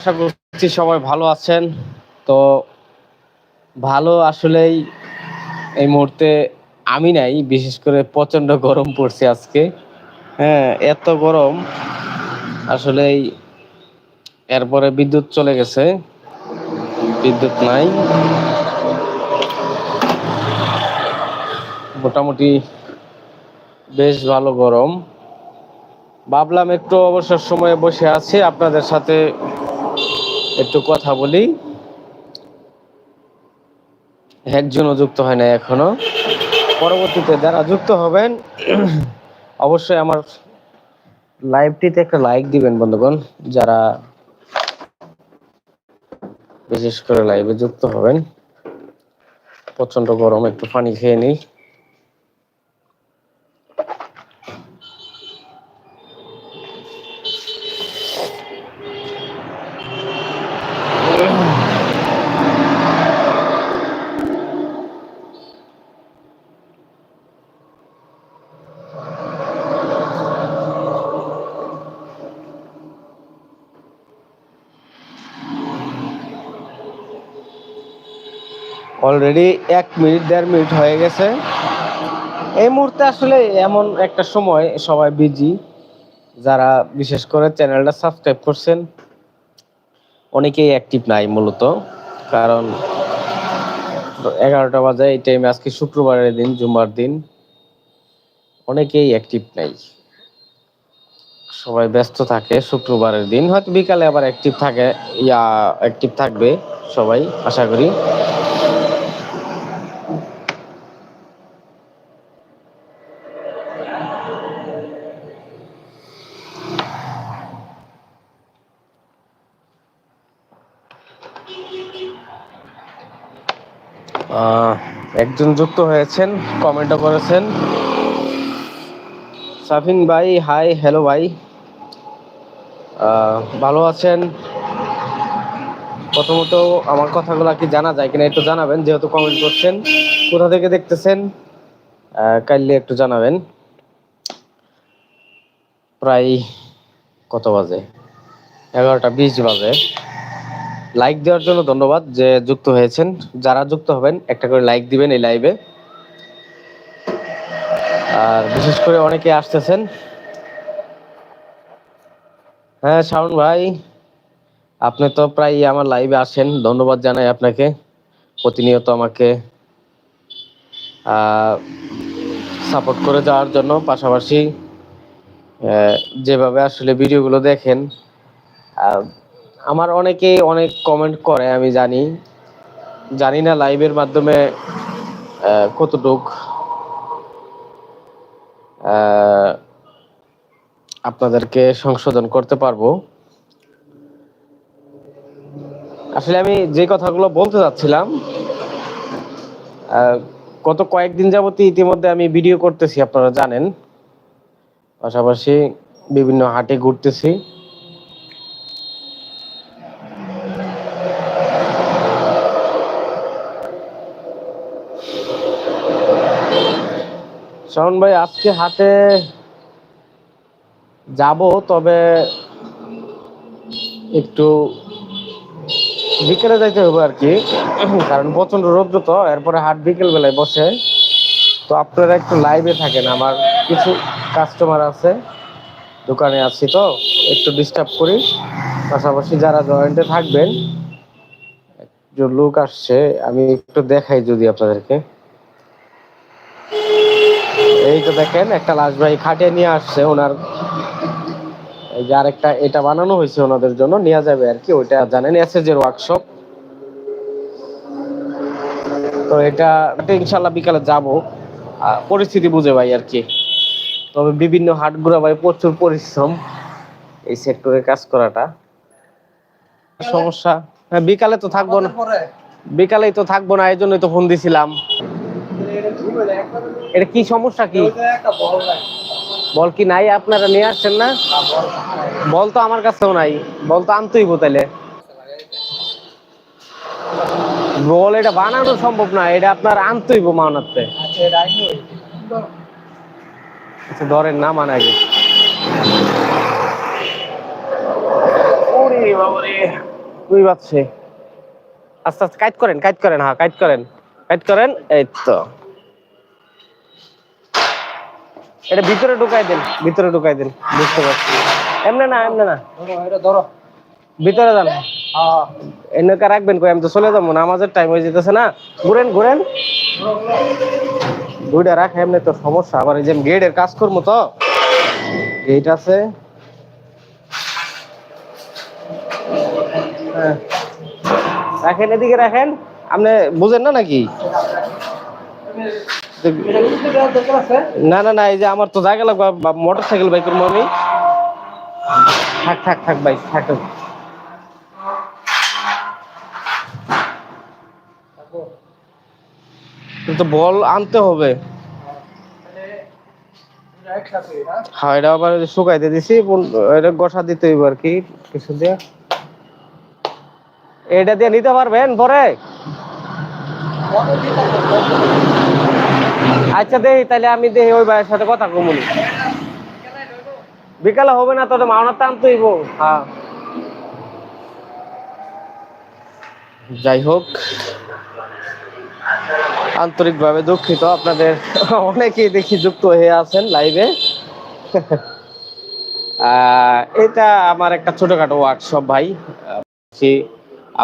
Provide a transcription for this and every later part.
আশা করছি সবাই ভালো আছেন। তো ভালো আসলেই এই মুহূর্তে আমি নাই, বিশেষ করে প্রচণ্ড গরম পড়ছে আজকে। হ্যাঁ এত গরম। আসলেই এরপরে বিদ্যুৎ চলে গেছে। বিদ্যুৎ নাই। মোটামুটি বেশ ভালো গরম। ভাবলাম একটু অবসর সময়ে বসে আছি, আপনাদের সাথে একটু কথা বলি। একজনও যুক্ত হয় না এখনও। পরবর্তীতে যারা যুক্ত হবেন, অবশ্যই আমার লাইভটিতে একটা লাইক দিবেন বন্ধুগণ। যারা বিশেষ করে লাইভে যুক্ত হবেন প্রচণ্ড গরম, একটু পানি খেয়ে নিই। অলরেডি এক মিনিট দেড় মিনিট হয়ে গেছে। এই মুহূর্তে আসলে এমন একটা সময় সবাই বিজি যারা বিশেষ করে চ্যানেলটা সাবস্ক্রাইব করছেন, অনেকেই অ্যাক্টিভ নাই মূলত। কারণ এগারোটা বাজে, এই টাইমে আজকে শুক্রবারের দিন, জুম্মার দিন। অনেকেই অ্যাক্টিভ নাই। সবাই ব্যস্ত থাকে শুক্রবারের দিন। হয়তো বিকালে আবার অ্যাক্টিভ থাকে, ইয়া অ্যাক্টিভ থাকবে সবাই, আশা করি। একজন যুক্ত হয়েছেন কমেন্টও করেছেন। সাফিন ভাই হাই হ্যালো ভাই। ভালো আছেন? প্রথমত আমার কথাগুলো কি জানা যায় কিনা একটু জানাবেন, যেহেতু কমেন্ট করছেন। কোথা থেকে দেখতেছেন? কাইন্ডলি একটু জানাবেন। প্রায় কত বাজে? এগারোটা বিশ বাজে। লাইক দেওয়ার জন্য ধন্যবাদ যে যুক্ত হয়েছেন। যারা যুক্ত হবেন, একটা করে লাইক দিবেন এই লাইভে আর বিশেষ করে অনেকে আসতেছেন। হ্যাঁ শাওন ভাই, আপনি তো প্রায় আমার লাইভে আসেন। ধন্যবাদ জানাই আপনাকে। প্রতিনিয়ত আমাকে সাপোর্ট করে যাওয়ার জন্য। পাশাপাশি যেভাবে আসলে ভিডিওগুলো দেখেন আমার অনেকেই অনেক কমেন্ট করে আমি জানি। জানি না লাইভের মাধ্যমে কতটুক আপনাদেরকে সংশোধন করতে পারব। আসলে আমি যে কথাগুলো বলতে চাচ্ছিলাম আহ, গত কয়েকদিন যাবতই ইতিমধ্যে আমি ভিডিও করতেছি আপনারা জানেন। পাশাপাশি বিভিন্ন হাটে ঘুরতেছি। শাওন ভাই, আজকে হাটে যাব, তবে একটু বিকেলে যাইতে হবে আর কি। কারণ প্রচণ্ড রৌদ্র তো, এরপরে হাট বিকেল বেলায় বসে। তো আপনারা একটু লাইভে থাকেন, আমার কিছু কাস্টমার আছে, দোকানে আছি তো, একটু ডিস্টার্ব করি। পাশাপাশি যারা জয়েন্টে থাকবেন যে লোক আসছে, আমি একটু দেখাই যদি আপনাদেরকে। এই তো দেখেন একটা লাশ ভাই খাটিয়ে নিয়ে আসছে ওনার। এই যে আরেকটা এটা বানানো হয়েছে ওনাদের জন্য নেওয়া যাবে আর কি ওইটা জানেন এসএস এর ওয়ার্কশপ তো এটা ইনশাল্লাহ বিকালে যাব। পরিস্থিতি বুঝে ভাই আর কি। তবে বিভিন্ন হাট ঘোরা ভাই প্রচুর পরিশ্রম এই সেক্টরে কাজ করাটা। সমস্যা? হ্যাঁ বিকালে তো থাকব না। বিকালেই তো থাকব না এই জন্যই তো ফোন দিছিলাম। এটা কি সমস্যা কি? বল কি নাই? আপনারা নিয়ে আসছেন না? বল তো আমার কাছেও নাই। বল তো আনতেই বল, এটা বানানো সম্ভব না। এটা আপনার আনতেই মানাতে আচ্ছা ধরেন না মানে আস্তে আস্তে, কাইট করেন কাইট করেন হ্যাঁ কাইট করেন। কাইট করেন, এই তো। এটা ভিতরে ঢুকাই দেন ভিতরে ঢুকাই দেন বুঝতে পারছি। এমনে না এমনে না। ধরো ভিতরে যান। এনেকা রাখবেন কই আমি তো চলে যাব নামাজের টাইম হয়ে যেতেছে না। ঘুরেন ঘুরেন। দুইটা রাখ এমনি তো সমস্যা। আবার এই যে গেটের কাজ করব তো। গেট আছে। হ্যাঁ। রাখেন এদিকে রাখেন। আপনি বুঝেন না নাকি? না না না, এই যে আমার তো জায়গা লাগবে মোটর সাইকেল বাইক করব আমি। থাক থাক থাক, ভাই, থাক। কিন্তু বল, আনতে হবে। হ্যাঁ এটা আবার শুকাইতে দিছি এটা গসা দিতে হইব আর কি, কিছু দিয়ে। এটা দিয়ে নিতে পারবেন পরে? আচ্ছা দেখি তাহলে আমি দেখি ওই ভাইয়ের সাথে কথা কমুনি বিকালে হবে না তোর মাওনার টান তো হইব হ্যাঁ। যাই হোক আন্তরিকভাবে দুঃখিত, আপনাদের অনেকেই দেখি যুক্ত হয়ে আছেন লাইভে। এটা আমার একটা ছোটখাটো ওয়ার্কশপ ভাই।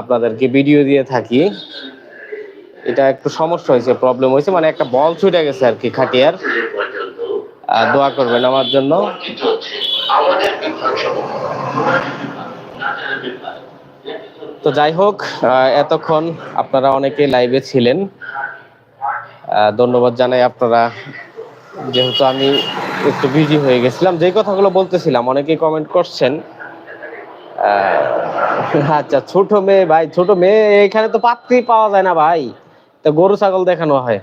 আপনাদেরকে ভিডিও দিয়ে থাকি। এটা একটু সমস্যা হয়েছে প্রবলেম হয়েছে মানে একটা বল ছুটে গেছে আর কি খাটিয়ার দোয়া করবেন আমার জন্য। তো যাই হোক এতক্ষণ আপনারা অনেকে লাইভে ছিলেন। ধন্যবাদ জানাই আপনারা। যেহেতু আমি একটু বিজি হয়ে গেছিলাম যে কথাগুলো বলতেছিলাম, অনেকেই কমেন্ট করছেন। আচ্ছা ছোট মেয়ে, ভাই, ছোট মেয়ে, এখানে তো পাত্রী পাওয়া যায় না, ভাই। গরু, ছাগল দেখানো হয়।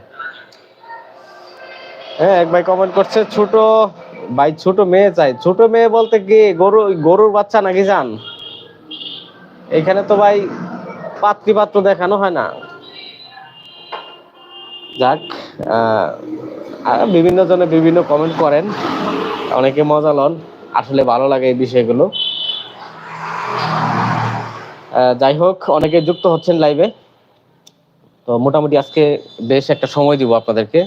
হ্যাঁ এক ভাই কমেন্ট করছে, ছোট ভাই, ছোট মেয়ে চাই। ছোট মেয়ে বলতে কি, গরু, গরুর বাচ্চা নাকি যান এখানে তো ভাই পাত্রী পাত্র দেখানো হয় না। যাক বিভিন্ন জনে বিভিন্ন কমেন্ট করেন। অনেকে মজা লন। আসলে ভালো লাগে এই বিষয়গুলো। যাই হোক, অনেকে যুক্ত হচ্ছেন লাইভে তো মোটামুটি আজকে বেশ একটা সময় দিব আপনাদেরকে।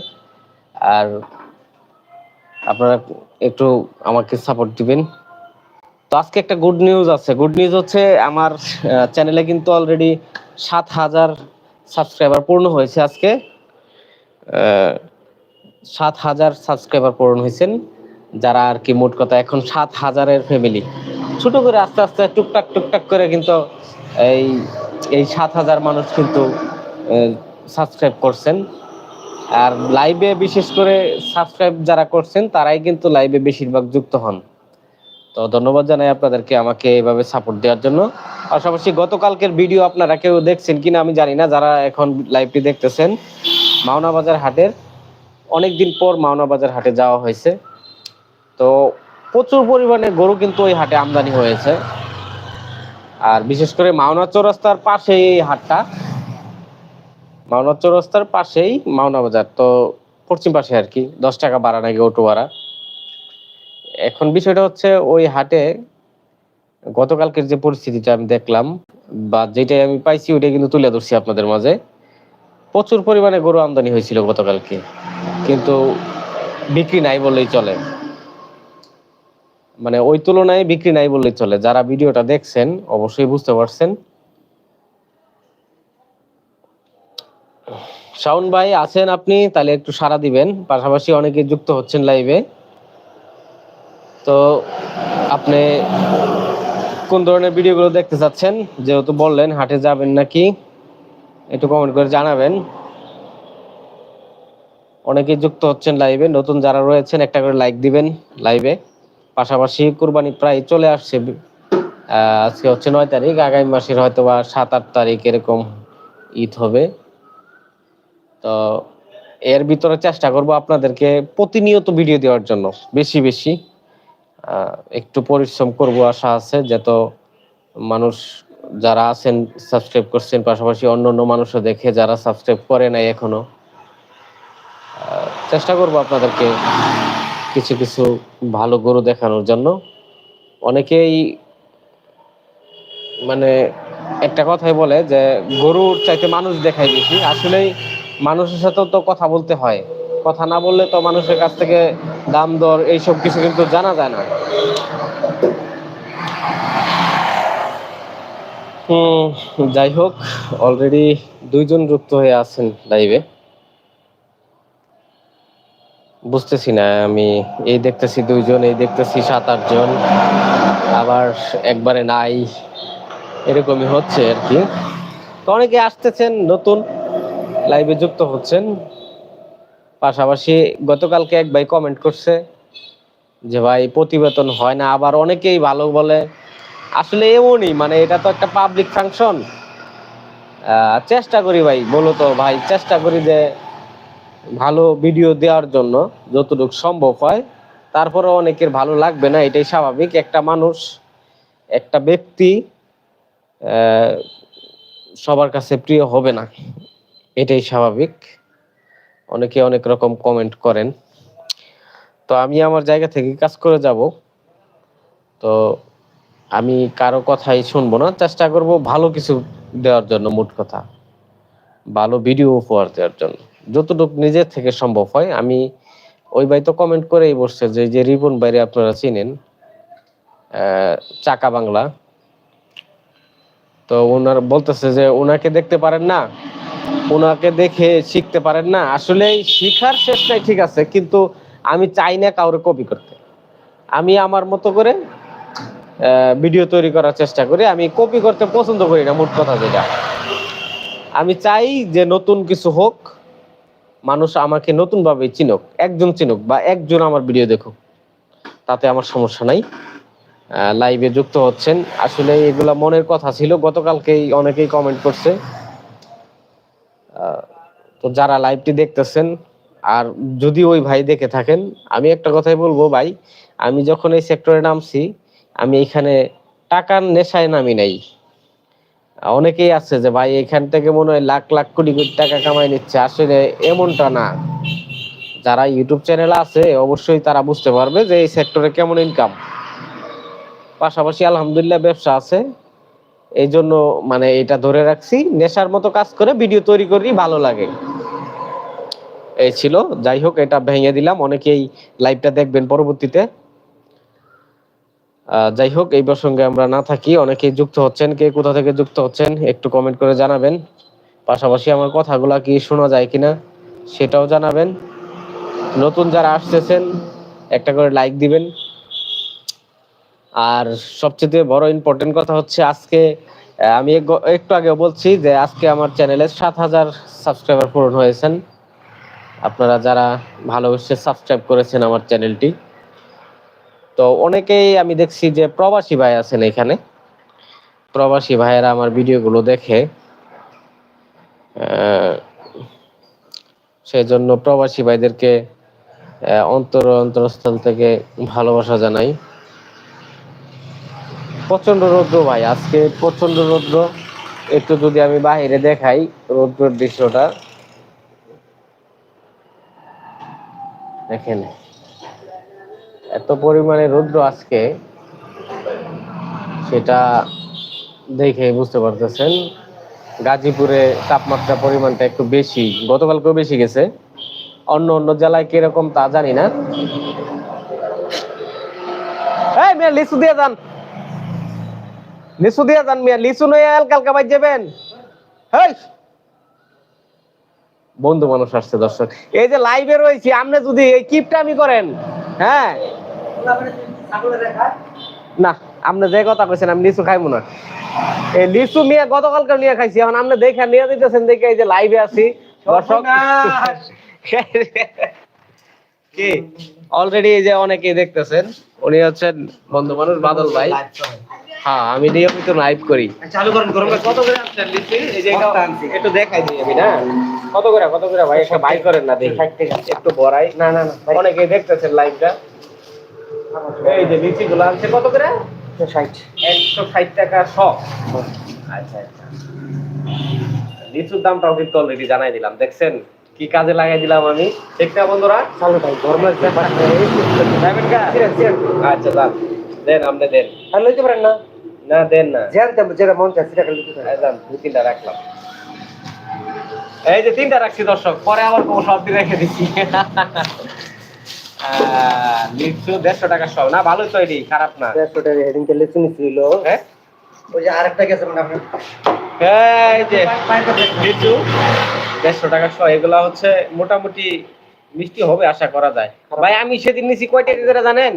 আর আপনারা একটু আমাকে সাপোর্ট দিবেন। তো আজকে একটা গুড নিউজ আছে। গুড নিউজ হচ্ছে আমার চ্যানেলে কিন্তু অলরেডি সাত হাজার সাবস্ক্রাইবার পূর্ণ হয়েছে আজকে। সাত হাজার সাবস্ক্রাইবার পূরণ হয়েছেন। যারা আর কি মোট কথা এখন সাত হাজারের ফ্যামিলি ছোট করে আস্তে আস্তে টুকটাক টুকটাক করে কিন্তু এই এই সাত হাজার মানুষ কিন্তু সাবস্ক্রাইব করছেন। আর লাইভে বিশেষ করে সাবস্ক্রাইব যারা করছেন, তারাই কিন্তু লাইভে বেশিরভাগ যুক্ত হন। তো ধন্যবাদ জানাই আপনাদেরকে আমাকে এইভাবে সাপোর্ট দেওয়ার জন্য। পাশাপাশি গতকালকের ভিডিও আপনারা কেউ দেখছেন কিনা আমি জানি না, যারা এখন লাইভটি দেখতেছেন মাওনা বাজার হাটের। অনেকদিন পর মাওনা বাজার হাটে যাওয়া হয়েছে। তো প্রচুর পরিমাণে গরু কিন্তু ওই হাটে আমদানি হয়েছে। আর বিশেষ করে মাওনা চৌরাস্তার পাশেই এই হাটটা। মাওনা চৌরাস্তার পাশেই মাওনা বাজার, তো পশ্চিম পাশে আর কি, দশ টাকা ভাড়া নাকি অটো ভাড়া। এখন বিষয়টা হচ্ছে ওই হাটে গতকালকের যে পরিস্থিতিটা আমি দেখলাম, বা যেটাই আমি পাইছি ওইটা কিন্তু তুলে ধরছি আপনাদের মাঝে। প্রচুর পরিমাণে গরু আমদানি হয়েছিল গতকালকে, কিন্তু বিক্রি নাই বললেই চলে। মানে ওই তুলনায় বিক্রি নাই বললেই চলে। যারা ভিডিওটা দেখছেন, অবশ্যই বুঝতে পারছেন। শাওন ভাই আছেন আপনি, তাহলে একটু সাড়া দিবেন। পাশাপাশি অনেকে যুক্ত হচ্ছেন লাইভে তো আপনি কোন ধরনের ভিডিওগুলো দেখতে চাচ্ছেন? যেহেতু বললেন, হাটে যাবেন নাকি? একটু কমেন্ট করে জানাবেন। অনেকে যুক্ত হচ্ছেন লাইভে নতুন যারা রয়েছেন, একটা করে লাইক দিবেন লাইভে পাশাপাশি কুরবানি প্রায় চলে আসছে। আজকে হচ্ছে নয় তারিখ, আগামী মাসের হয়তো বা সাত, আট তারিখ এরকম ঈদ হবে। তো এর ভিতরে চেষ্টা করব আপনাদেরকে প্রতিনিয়ত ভিডিও দেওয়ার জন্য, বেশি বেশি। একটু পরিশ্রম করব, আশা আছে যত মানুষ যারা আছেন সাবস্ক্রাইব করছেন, পাশাপাশি অন্য অন্য মানুষও দেখে, যারা সাবস্ক্রাইব করে নাই এখনও চেষ্টা করব আপনাদেরকে কিছু কিছু ভালো গরু দেখানোর জন্য। অনেকেই মানে একটা কথাই বলে যে, গরুর চাইতে মানুষ দেখায় বেশি। আসলেই মানুষের সাথেও তো কথা বলতে হয়। কথা না বললে তো মানুষের কাছ থেকে দাম দর এইসব কিছু কিন্তু জানা যায় না। যাই হোক অলরেডি দুইজন যুক্ত হয়ে আছেন লাইভে বুঝতেছি না, আমি এই দেখতেছি দুইজন, এই দেখতেছি সাত, আট জন। আবার একবারে নাই। এরকমই হচ্ছে আর কি। তো অনেকে আসতেছেন নতুন। লাইভে যুক্ত হচ্ছেন। পাশাপাশি গতকালকে এক ভাই কমেন্ট করছে যে, ভাই প্রতিবেদন হয় না। আবার অনেকেই ভালো বলে। আসলে এমনই মানে এটা তো একটা পাবলিক ফাংশন চেষ্টা করি ভাই বলো তো ভাই, চেষ্টা করি যে ভালো ভিডিও দেওয়ার জন্য যতটুকু সম্ভব হয়। তারপরে অনেকের ভালো লাগবে না, এটাই স্বাভাবিক। একটা মানুষ, একটা ব্যক্তি সবার কাছে প্রিয় হবে না। এটাই স্বাভাবিক। অনেকে অনেক রকম কমেন্ট করেন। তো আমি আমার জায়গা থেকে কাজ করে যাব। তো আমি কারও কথাই শুনব না, চেষ্টা করব ভালো কিছু দেওয়ার জন্য মোট কথা। ভালো ভিডিও উপহার দেওয়ার জন্য। যতটুকু নিজের থেকে সম্ভব হয়, আমি ওই ভাই তো কমেন্ট করেই বসছে যে যে রিপন বাইরে আপনারা চিনেন চাকা বাংলা। তো ওনার বলতেছে যে, ওনাকে দেখতে পারেন না? ওনাকে দেখে শিখতে পারেন না। আসলে শিখার শেষটাই ঠিক আছে, কিন্তু আমি চাই না কাউরে কপি করতে। আমি আমার মতো করে ভিডিও তৈরি করার চেষ্টা করি। আমি কপি করতে পছন্দ করি না, মোট কথা যেটা। আমি চাই যে নতুন কিছু হোক, মানুষ আমাকে নতুন ভাবে চিনুক, একজন চিনুক বা একজন আমার ভিডিও দেখুক। তাতে আমার সমস্যা নাই। লাইভে যুক্ত হচ্ছেন। আসলে এগুলা মনের কথা ছিল। গতকালকেই অনেকেই কমেন্ট করছে। তো যারা লাইভটি দেখতেছেন, আর যদি ওই ভাই দেখে থাকেন, আমি একটা কথাই বলব ভাই, আমি যখন এই সেক্টরে নামছি, আমি এখানে টাকার নেশায় নামি নাই। অনেকেই আছে যে, ভাই, এখান থেকে মনে হয় লাখ লাখ কোটি কোটি টাকা কামাই নিচ্ছে। আসলে এমনটা না। যারা ইউটিউব চ্যানেল আছে, অবশ্যই তারা বুঝতে পারবে যে এই সেক্টরে কেমন ইনকাম পাশাপাশি আলহামদুলিল্লাহ ব্যবসা আছে। এই জন্য মানে এটা ধরে রাখছি। নেশার মতো কাজ করে ভিডিও তৈরি করি, ভালো লাগে। এই ছিল। যাই হোক, এটা ভেঙে দিলাম। অনেকেই লাইভটা দেখবেন পরবর্তীতে। যাই হোক, এই প্রসঙ্গে আমরা না থাকি। অনেকেই যুক্ত হচ্ছেন। কে কোথা থেকে যুক্ত হচ্ছেন, একটু কমেন্ট করে জানাবেন। পাশাপাশি আমার কথাগুলা কি শোনা যায় কিনা, সেটাও জানাবেন। নতুন যারা আসতেছেন, একটা করে লাইক দিবেন। আর সবচেয়ে বড় ইম্পর্টেন্ট কথা হচ্ছে আজকে আমি একটু আগে বলছি যে আজকে আমার চ্যানেলে সাত হাজার সাবস্ক্রাইবার পূরণ হয়েছেন। আপনারা যারা ভালোবেসে সাবস্ক্রাইব করেছেন আমার চ্যানেলটি তো অনেকেই আমি দেখছি যে প্রবাসী ভাই আছেন এখানে। প্রবাসী ভাইয়েরা আমার ভিডিওগুলো দেখে সেই জন্য প্রবাসী ভাইদেরকে অন্তর অন্তরস্থল থেকে ভালোবাসা জানাই। প্রচণ্ড রৌদ্র ভাই, আজকে প্রচণ্ড রৌদ্র। একটু যদি আমি বাইরে দেখাই রৌদ্রের দৃশ্যটা। দেখেন, এত পরিমাণে রৌদ্র আজকে, সেটা দেখে বুঝতে পারতেছেন। গাজীপুরে তাপমাত্রা পরিমাণটা একটু বেশি, গতকালকেও বেশি গেছে। অন্য অন্য জেলায় কীরকম তা জানি না। দিয়ে যান। লিচু যান মিয়া লিচু কালকা যাবেন। বন্ধু মানুষ আসছে, দর্শক। এই যে লাইভে রয়েছি যদি এই কিপটা আমি করেন হ্যাঁ? না, আপনি যে কথা কইছেন, আমি লিচু না। এই লিচু মিয়া গতকালকে নিয়ে খাইছি, এখন আপনি দেখে নিয়ে দিতেছেন দেখে এই যে লাইভে আছি, দর্শক। কি? অলরেডি এই যে অনেকেই দেখতেছেন, উনি হচ্ছেন বন্ধু মানুষ বাদল ভাই। হ্যাঁ আমি নিয়মিত লাইভ করি। চালু করেন গরম কত করে আনছেন লিচি? এই যে। একটু দেখাই দিই আমি না? কত করে কত করে ভাই? একটা বাই করেন না দেখি। একটু বড়াই। না না না অনেকেই দেখতেছেন লাইভটা এই যে লিচি গুলো আনছে কত করে? ষাট। একশো ষাট টাকা শ আচ্ছা আচ্ছা। লিচুর দামটাও কিন্তু অলরেডি জানাই দিলাম। দেখছেন? কি কাজে লাগাই দিলাম আমি। ঠিক না বন্ধুরা? চালু ভাই? ছিলেন ছিলেন আচ্ছা যান দেন আপনি দেন আর লইতে পারেন না। না দেন না। যেটা যেটা মন চায় সেটা খালি দুই তিনটা রাখলাম। এই যে তিনটা রাখছি দর্শক পরে আবার কোনো সব দিয়ে রেখে দিচ্ছি। লিচু দেড়শো টাকা সব। না ভালোই তো এটি খারাপ না। দেড়শো টাকা হেডিং তেলে শুনেছিল হ্যাঁ? ওই যে আরেকটা গেছে মানে আপনার। এই যে লিচু দেড়শো টাকা সহ এগুলা হচ্ছে মোটামুটি মিষ্টি হবে আশা করা যায়। ভাই আমি সেদিন নিছি কয় টাকা করে জানেন।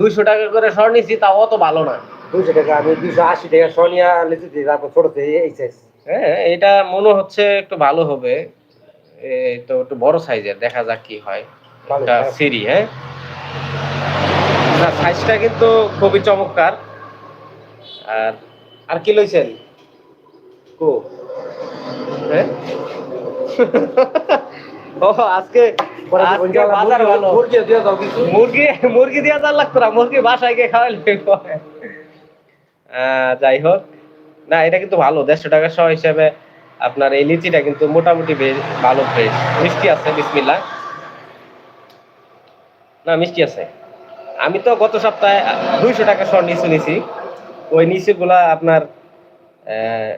দুইশো টাকা করে সর নিছি তাও অত ভালো না। দুইশো টাকা আমি দুইশো আশি টাকা সোনিয়া লিচু দিয়ে তারপর ছোটতে এই সাইজ হ্যাঁ এটা মনে হচ্ছে একটু ভালো হবে। এই তো একটু বড় সাইজের দেখা যাক কি হয়। একটা। সিঁড়ি হ্যাঁ? না সাইজটা কিন্তু খুবই চমৎকার। আর আর কি লইছেন? কো। হ্যাঁ? ও আজকে আজকে বাজার ভালো। মুরগি দিয়ে দাও কিছু। মুরগি মুরগি দিয়া তার লাগতো না মুরগি বাসায় গিয়ে খাওয়াইলে যাই হোক। না এটা কিন্তু ভালো দেড়শো টাকা সহ হিসেবে আপনার এই লিচিটা কিন্তু মোটামুটি বেশ ভালো ফ্রেশ মিষ্টি আছে বিসমিল্লা না মিষ্টি আছে। আমি তো গত সপ্তাহে দুইশো টাকা সহ নিচু নিছি। ওই নিচুগুলা আপনার আহ,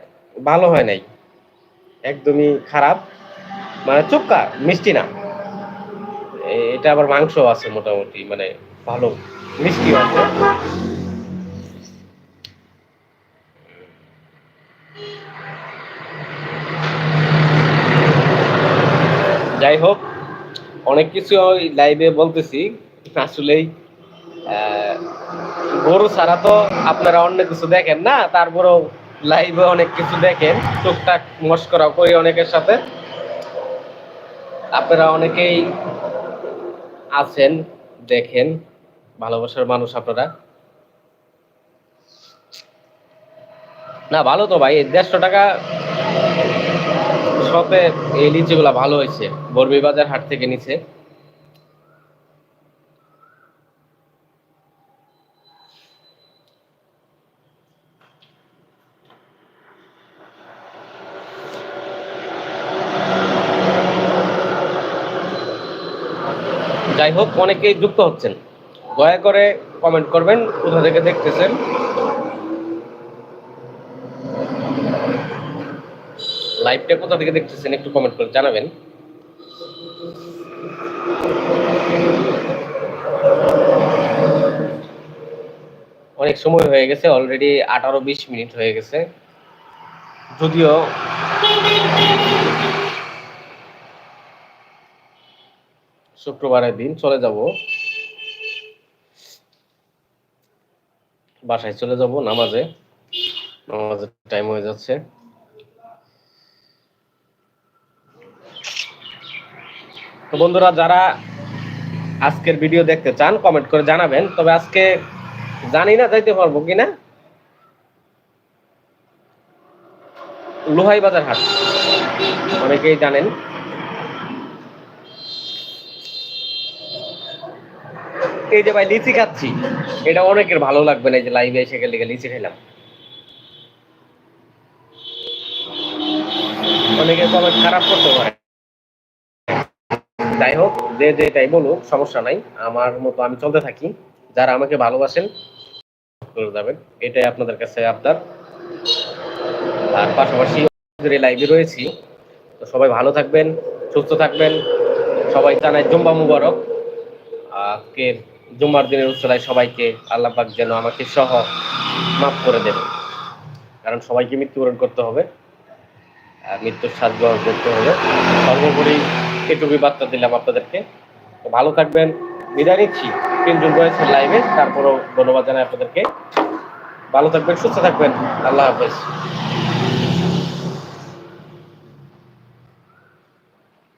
ভালো হয় নাই। একদমই খারাপ। মানে চুক্কা, মিষ্টি না। এটা আবার মাংস আছে মোটামুটি মানে ভালো মিষ্টি আছে। যাই হোক, অনেক কিছু লাইভে বলতেছি, আসলেই গরু ছাড়া তো আপনারা অন্য কিছু দেখেন না, তারপরেও লাইভে অনেক কিছু দেখেন, টুকটাক মস্করা করি অনেকের সাথে। আপনারা অনেকেই আছেন, দেখেন, ভালোবাসার মানুষ আপনারা। না, ভালো তো ভাই, দেড়শো টাকা শপে এই লিচিগুলা ভালো হয়েছে। বরবি বাজার হাট থেকে নিচে যাই হোক, অনেকেই যুক্ত হচ্ছেন। দয়া করে কমেন্ট করবেন, কোথা থেকে দেখতেছেন? লাইভটা কোথা থেকে দেখতেছেন একটু কমেন্ট করে জানাবেন। অনেক সময় হয়ে গেছে অলরেডি আঠারো বিশ মিনিট হয়ে গেছে। যদিও শুক্রবারের দিন চলে যাব। বাসায় চলে যাব নামাজে। নামাজের টাইম হয়ে যাচ্ছে। তো বন্ধুরা, যারা আজকের ভিডিও দেখতে চান কমেন্ট করে জানাবেন। তবে আজকে জানি না, যাইতে পারব কিনা। লোহাই বাজার হাট। অনেকেই জানেন। এই যে ভাই লিচি খাচ্ছি, এটা অনেকের ভালো লাগবে না যে লাইভে এসে গেলে লিচি খেলাম অনেকের কমেন্ট খারাপ করতে পারে। যাই হোক, যে যে তাই বলুক, সমস্যা নাই। আমার মতো আমি চলতে থাকি। যারা আমাকে ভালোবাসেন, করে যাবেন। এটাই আপনাদের কাছে আবদার। আর পাশাপাশি লাইভে রয়েছি। তো সবাই ভালো থাকবেন, সুস্থ থাকবেন। সবাই জানাই জুম্বা মুবারক। আজকের জুম্মার দিনের উচ্চলায় সবাইকে আল্লাহ পাক যেন আমাকে সহ মাফ করে দেবে কারণ সবাইকে মৃত্যুবরণ করতে হবে মৃত্যুর স্বাদ গ্রহণ করতে হবে। সর্বোপরি এটুকুই বার্তা দিলাম আপনাদেরকে। তো ভালো থাকবেন, বিদায় নিচ্ছি তিনজন রয়েছে লাইভে তারপরও ধন্যবাদ জানাই আপনাদেরকে। ভালো থাকবেন, সুস্থ থাকবেন। আল্লাহ হাফেজ।